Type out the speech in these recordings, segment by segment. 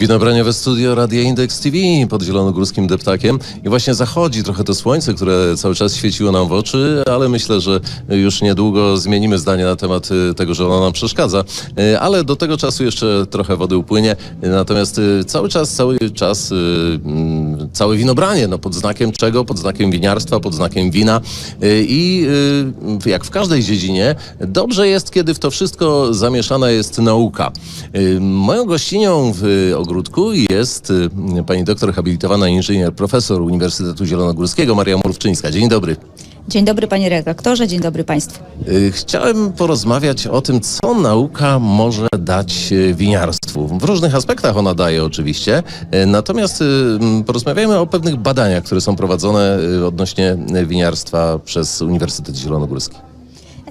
Winobraniowe studio Radia Index TV pod zielonogórskim deptakiem i właśnie zachodzi trochę to słońce, które cały czas świeciło nam w oczy, ale myślę, że już niedługo zmienimy zdanie na temat y, tego, że ono nam przeszkadza. Y, Ale do tego czasu jeszcze trochę wody upłynie. Natomiast y, cały czas, cały czas, mm, całe winobranie, no pod znakiem czego? Pod znakiem winiarstwa, pod znakiem wina. Y, I y, jak w każdej dziedzinie, dobrze jest, kiedy w to wszystko zamieszana jest nauka. Y, Moją gościnią w ogródku jest pani doktor habilitowana inżynier, profesor Uniwersytetu Zielonogórskiego Maria Murwczyńska. Dzień dobry. Dzień dobry panie redaktorze, dzień dobry państwu. Chciałem porozmawiać o tym, co nauka może dać y, winiarstwu. W różnych aspektach ona daje oczywiście, y, natomiast m, porozmawiajmy o pewnych badaniach, które są prowadzone y, odnośnie winiarstwa przez Uniwersytet Zielonogórski.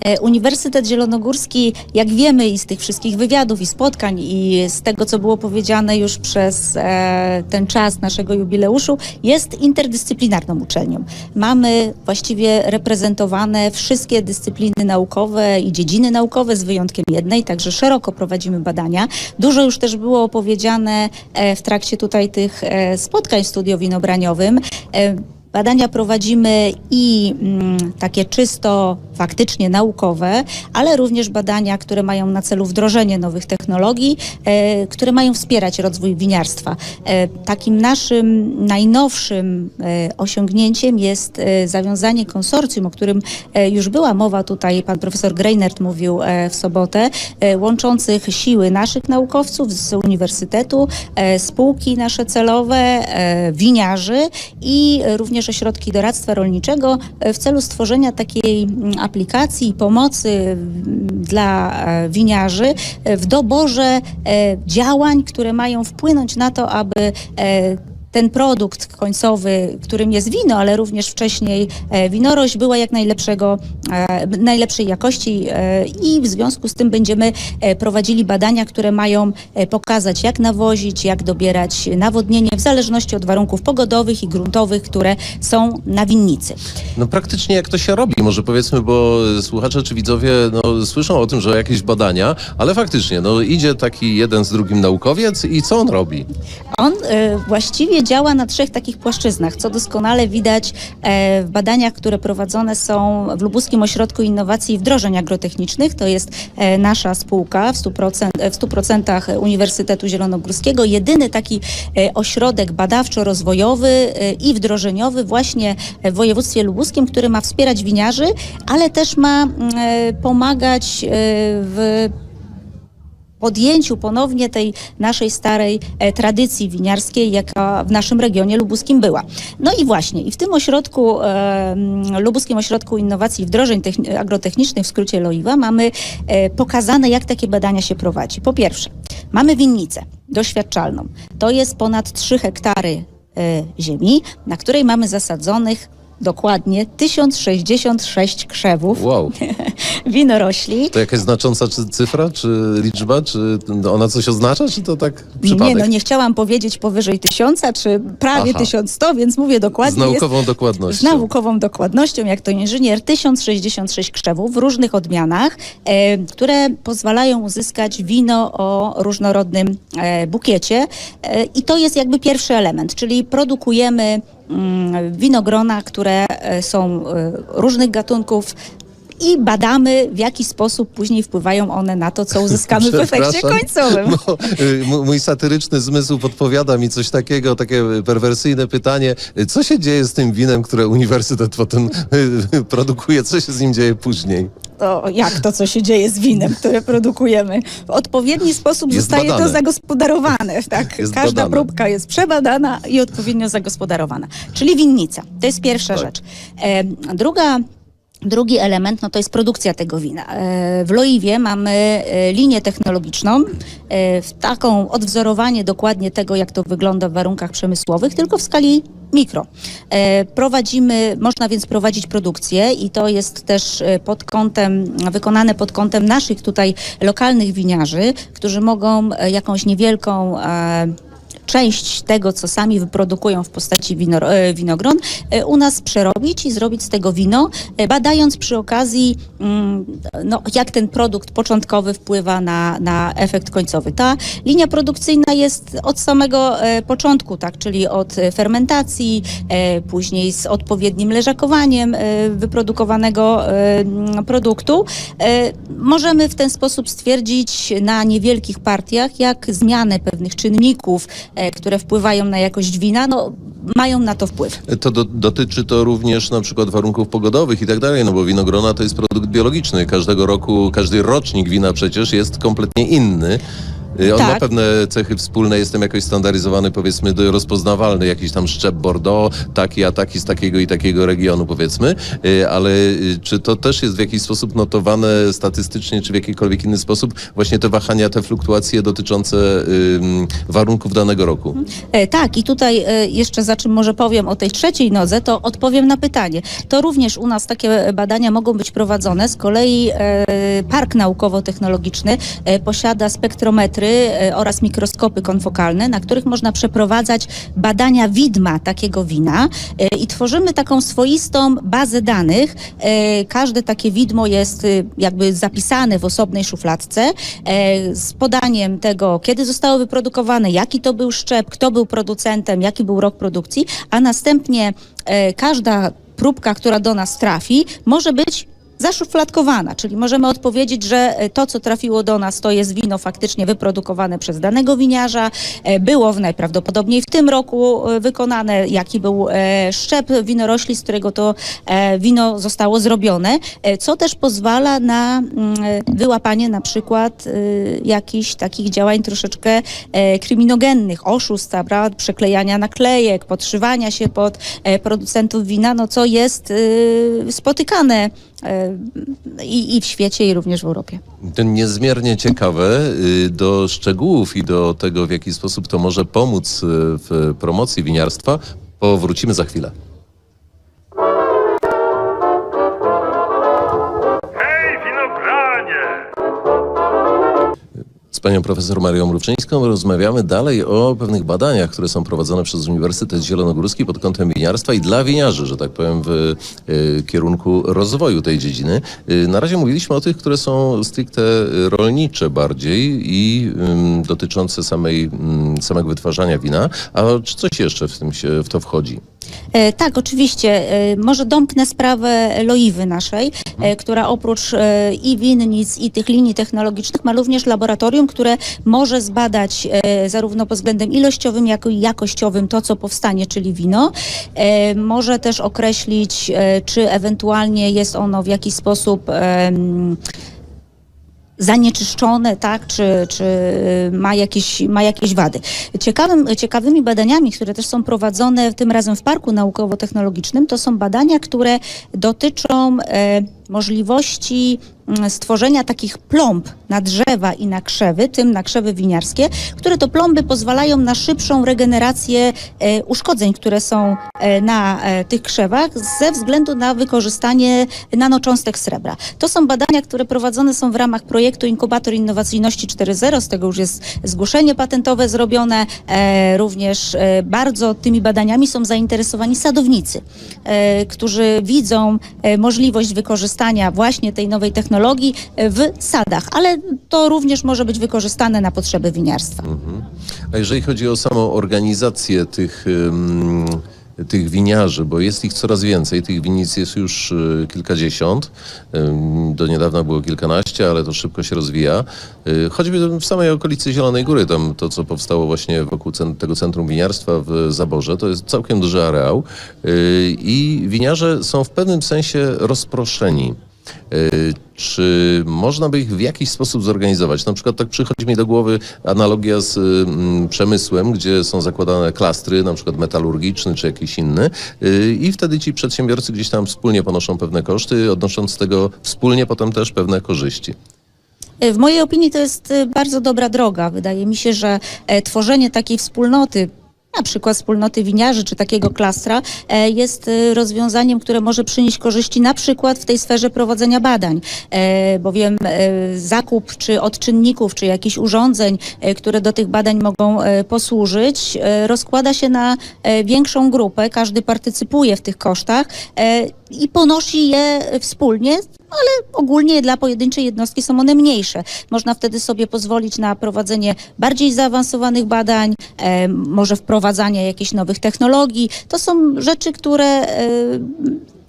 E, Uniwersytet Zielonogórski, jak wiemy i z tych wszystkich wywiadów i spotkań i z tego, co było powiedziane już przez e, ten czas naszego jubileuszu, jest interdyscyplinarną uczelnią. Mamy właściwie reprezentowane wszystkie dyscypliny naukowe i dziedziny naukowe z wyjątkiem jednej, także szeroko prowadzimy badania. Dużo już też było opowiedziane e, w trakcie tutaj tych spotkań w. Badania prowadzimy i mm, takie czysto faktycznie naukowe, ale również badania, które mają na celu wdrożenie nowych technologii, e, które mają wspierać rozwój winiarstwa. E, takim naszym najnowszym e, osiągnięciem jest e, zawiązanie konsorcjum, o którym e, już była mowa tutaj, pan profesor Greinert mówił e, w sobotę, e, łączących siły naszych naukowców z uniwersytetu, e, spółki nasze celowe, e, winiarzy i również ośrodki doradztwa rolniczego e, w celu stworzenia takiej mm, aplikacji i pomocy mm, dla e, winiarzy e, w doborze działań, które mają wpłynąć na to, aby ten produkt końcowy, którym jest wino, ale również wcześniej e, winorość, była jak najlepszego, e, najlepszej jakości e, i w związku z tym będziemy prowadzili badania, które mają pokazać, jak nawozić, jak dobierać nawodnienie w zależności od warunków pogodowych i gruntowych, które są na winnicy. No praktycznie jak to się robi, może powiedzmy, bo słuchacze czy widzowie no, słyszą o tym, że jakieś badania, ale faktycznie, no idzie taki jeden z drugim naukowiec i co on robi? On e, właściwie działa na trzech takich płaszczyznach, co doskonale widać e, w badaniach, które prowadzone są w Lubuskim Ośrodku Innowacji i Wdrożeń Agrotechnicznych. To jest e, nasza spółka w 100%, e, w 100% Uniwersytetu Zielonogórskiego. Jedyny taki ośrodek badawczo-rozwojowy i wdrożeniowy właśnie w województwie lubuskim, który ma wspierać winiarzy, ale też ma mm, pomagać w podjęciu ponownie tej naszej starej e, tradycji winiarskiej, jaka w naszym regionie lubuskim była. No i właśnie, i w tym ośrodku, Lubuskim Ośrodku Innowacji i Wdrożeń Techni- Agrotechnicznych, w skrócie LOIWA, mamy e, pokazane, jak takie badania się prowadzi. Po pierwsze, mamy winnicę doświadczalną. To jest ponad 3 hektary e, ziemi, na której mamy zasadzonych dokładnie 1066 krzewów Wow, winorośli. to jakaś znacząca czy cyfra, czy liczba, czy ona coś oznacza, czy to tak przypadek? Nie, no nie chciałam powiedzieć powyżej tysiąca, czy prawie Aha. 1100, więc mówię dokładnie. Z naukową jest, dokładnością. z naukową dokładnością, jak to inżynier, 1066 krzewów w różnych odmianach, e, które pozwalają uzyskać wino o różnorodnym e, bukiecie. E, I to jest jakby pierwszy element, czyli produkujemy winogrona, które e, są e, różnych gatunków. I badamy, w jaki sposób później wpływają one na to, co uzyskamy w efekcie końcowym. Bo, y, mój satyryczny zmysł podpowiada mi coś takiego, takie perwersyjne pytanie. Co się dzieje z tym winem, które uniwersytet potem y, produkuje? Co się z nim dzieje później? To jak to, co się dzieje z winem, które produkujemy. W odpowiedni sposób Jest zostaje badane. to zagospodarowane. Tak? Jest Każda badane. próbka jest przebadana i odpowiednio zagospodarowana. Czyli winnica. To jest pierwsza Tak. rzecz. E, druga Drugi element no to jest produkcja tego wina. E, W Loiwie mamy e, linię technologiczną, e, w taką odwzorowanie dokładnie tego, jak to wygląda w warunkach przemysłowych, tylko w skali mikro. E, Prowadzimy, można więc prowadzić produkcję i to jest też e, pod kątem, wykonane pod kątem naszych tutaj lokalnych winiarzy, którzy mogą e, jakąś niewielką część tego, co sami wyprodukują w postaci wino, e, winogron, e, u nas przerobić i zrobić z tego wino, e, badając przy okazji, mm, no, jak ten produkt początkowy wpływa na, na efekt końcowy. Ta linia produkcyjna jest od samego początku, tak, czyli od fermentacji, później z odpowiednim leżakowaniem wyprodukowanego mm, produktu. Możemy w ten sposób stwierdzić na niewielkich partiach, jak zmiany pewnych czynników, które wpływają na jakość wina, no, mają na to wpływ. To do, dotyczy to również na przykład warunków pogodowych i tak dalej, no bo winogrona to jest produkt biologiczny. Każdego roku, każdy rocznik wina przecież jest kompletnie inny. Y, On ma Tak. pewne cechy wspólne, jestem jakoś standaryzowany, powiedzmy, do- rozpoznawalny, jakiś tam szczep Bordeaux, taki, a taki z takiego i takiego regionu, powiedzmy, Y, ale y, czy to też jest w jakiś sposób notowane statystycznie, czy w jakikolwiek inny sposób, właśnie te wahania, te fluktuacje dotyczące warunków danego roku? E, Tak, i tutaj e, jeszcze za czym może powiem o tej trzeciej nodze, to odpowiem na pytanie. To również u nas takie badania mogą być prowadzone. Z kolei e, Park Naukowo-Technologiczny posiada spektrometry e, oraz mikroskopy konfokalne, na których można przeprowadzać badania widma takiego wina e, i tworzymy taką swoistą bazę danych. E, Każde takie widmo jest jakby zapisane w osobnej szufladce z podaniem tego, kiedy zostało wyprodukowane, jaki to był szczep, kto był producentem, jaki był rok produkcji, a następnie każda próbka, która do nas trafi, może być zaszufladkowana, czyli możemy odpowiedzieć, że e, to, co trafiło do nas, to jest wino faktycznie wyprodukowane przez danego winiarza, e, było w najprawdopodobniej w tym roku e, wykonane, jaki był szczep winorośli, z którego to wino zostało zrobione, co też pozwala na mm, wyłapanie na przykład jakichś takich działań troszeczkę kryminogennych, oszustw, prawda, przeklejania naklejek, podszywania się pod producentów wina, no co jest spotykane i, i w świecie, i również w Europie. To niezmiernie ciekawe. y, Do szczegółów i do tego, w jaki sposób to może pomóc y, w promocji winiarstwa, powrócimy za chwilę. Panią profesor Marią Mrówczyńską rozmawiamy dalej o pewnych badaniach, które są prowadzone przez Uniwersytet Zielonogórski pod kątem winiarstwa i dla winiarzy, że tak powiem, w y, kierunku rozwoju tej dziedziny. Y, na razie mówiliśmy o tych, które są stricte rolnicze bardziej i dotyczące samej, samego wytwarzania wina. A czy coś jeszcze w, tym się, w to wchodzi? E, tak, oczywiście. E, może domknę sprawę Loiwy naszej, e, która oprócz i winnic, i tych linii technologicznych ma również laboratorium, które może zbadać e, zarówno pod względem ilościowym, jak i jakościowym to, co powstanie, czyli wino. E, może też określić, e, czy ewentualnie jest ono w jakiś sposób zanieczyszczone, tak, czy, czy ma, jakieś, ma jakieś wady. Ciekawym, ciekawymi badaniami, które też są prowadzone tym razem w Parku Naukowo-Technologicznym, to są badania, które dotyczą możliwości mm, stworzenia takich plomb na drzewa i na krzewy, tym na krzewy winiarskie, które to plomby pozwalają na szybszą regenerację e, uszkodzeń, które są e, na e, tych krzewach ze względu na wykorzystanie nanocząstek srebra. To są badania, które prowadzone są w ramach projektu Inkubator Innowacyjności 4.0, z tego już jest zgłoszenie patentowe zrobione. Również bardzo tymi badaniami są zainteresowani sadownicy, którzy widzą możliwość wykorzystania właśnie tej nowej technologii e, w sadach, ale to również może być wykorzystane na potrzeby winiarstwa. A jeżeli chodzi o samą organizację tych, ym, tych winiarzy, bo jest ich coraz więcej, tych winnic jest już y, kilkadziesiąt, do niedawna było kilkanaście, ale to szybko się rozwija. Y, choćby w samej okolicy Zielonej Góry, tam to, co powstało właśnie wokół tego centrum winiarstwa w Zaborze, to jest całkiem duży areał y, i winiarze są w pewnym sensie rozproszeni. Y, Czy można by ich w jakiś sposób zorganizować? Na przykład tak przychodzi mi do głowy analogia z mm, przemysłem, gdzie są zakładane klastry, na przykład metalurgiczny czy jakiś inny y, i wtedy ci przedsiębiorcy gdzieś tam wspólnie ponoszą pewne koszty, odnosząc z tego wspólnie potem też pewne korzyści. W mojej opinii to jest e, bardzo dobra droga. Wydaje mi się, że e, tworzenie takiej wspólnoty na przykład wspólnoty winiarzy czy takiego klastra e, jest e, rozwiązaniem, które może przynieść korzyści na przykład w tej sferze prowadzenia badań, e, bowiem zakup czy odczynników, czy jakichś urządzeń, które do tych badań mogą posłużyć, rozkłada się na większą grupę, każdy partycypuje w tych kosztach i ponosi je wspólnie, ale ogólnie dla pojedynczej jednostki są one mniejsze. Można wtedy sobie pozwolić na prowadzenie bardziej zaawansowanych badań, e, może wprowadzanie jakichś nowych technologii. To są rzeczy, które e,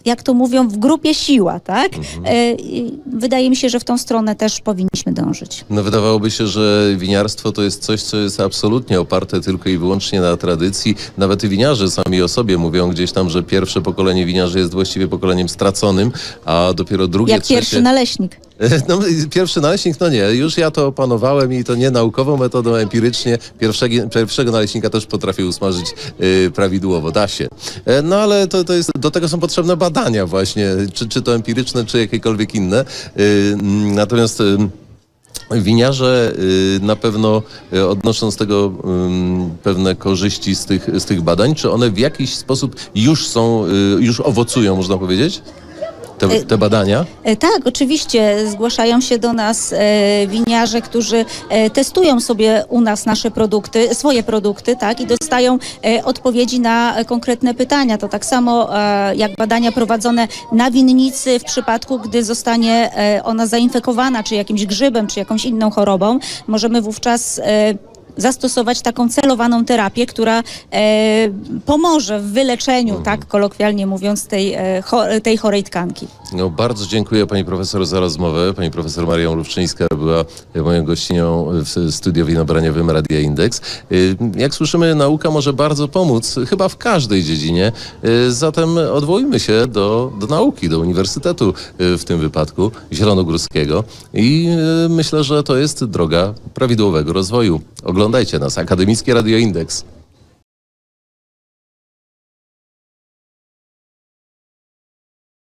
jak to mówią, w grupie siła, tak? E, i wydaje mi się, że w tą stronę też powinniśmy dążyć. No wydawałoby się, że winiarstwo to jest coś, co jest absolutnie oparte tylko i wyłącznie na tradycji. Nawet winiarze sami o sobie mówią gdzieś tam, że pierwsze pokolenie winiarzy jest właściwie pokoleniem straconym, a dopiero drugie, Jak trzecie... pierwszy naleśnik. No, pierwszy naleśnik, no nie, już ja to opanowałem i to nie naukową metodą, empirycznie. Pierwszego, pierwszego naleśnika też potrafię usmażyć y, prawidłowo, da się. E, no ale to, to jest, do tego są potrzebne badania właśnie, czy, czy to empiryczne, czy jakiekolwiek inne. Y, mm, natomiast... Y, Winiarze y, na pewno y, odnoszą z tego pewne korzyści z tych, z tych badań. Czy one w jakiś sposób już są, y, już owocują, można powiedzieć? Te, te badania? E, Tak, oczywiście zgłaszają się do nas e, winiarze, którzy e, testują sobie u nas nasze produkty, swoje produkty, tak, i dostają e, odpowiedzi na e, konkretne pytania. To tak samo e, jak badania prowadzone na winnicy w przypadku, gdy zostanie e, ona zainfekowana czy jakimś grzybem, czy jakąś inną chorobą, możemy wówczas e, zastosować taką celowaną terapię, która e, pomoże w wyleczeniu, tak kolokwialnie mówiąc, tej, e, tej chorej tkanki. No, bardzo dziękuję pani profesor za rozmowę. Pani profesor Maria Lubczyńska była moją gościnią w studio winobraniowym Radia Indeks. Y, Jak słyszymy, nauka może bardzo pomóc, chyba w każdej dziedzinie. Zatem odwołujmy się do, do nauki, do uniwersytetu w tym wypadku zielonogórskiego i myślę, że to jest droga prawidłowego rozwoju. Oglądajcie nas, Akademickie Radio Indeks.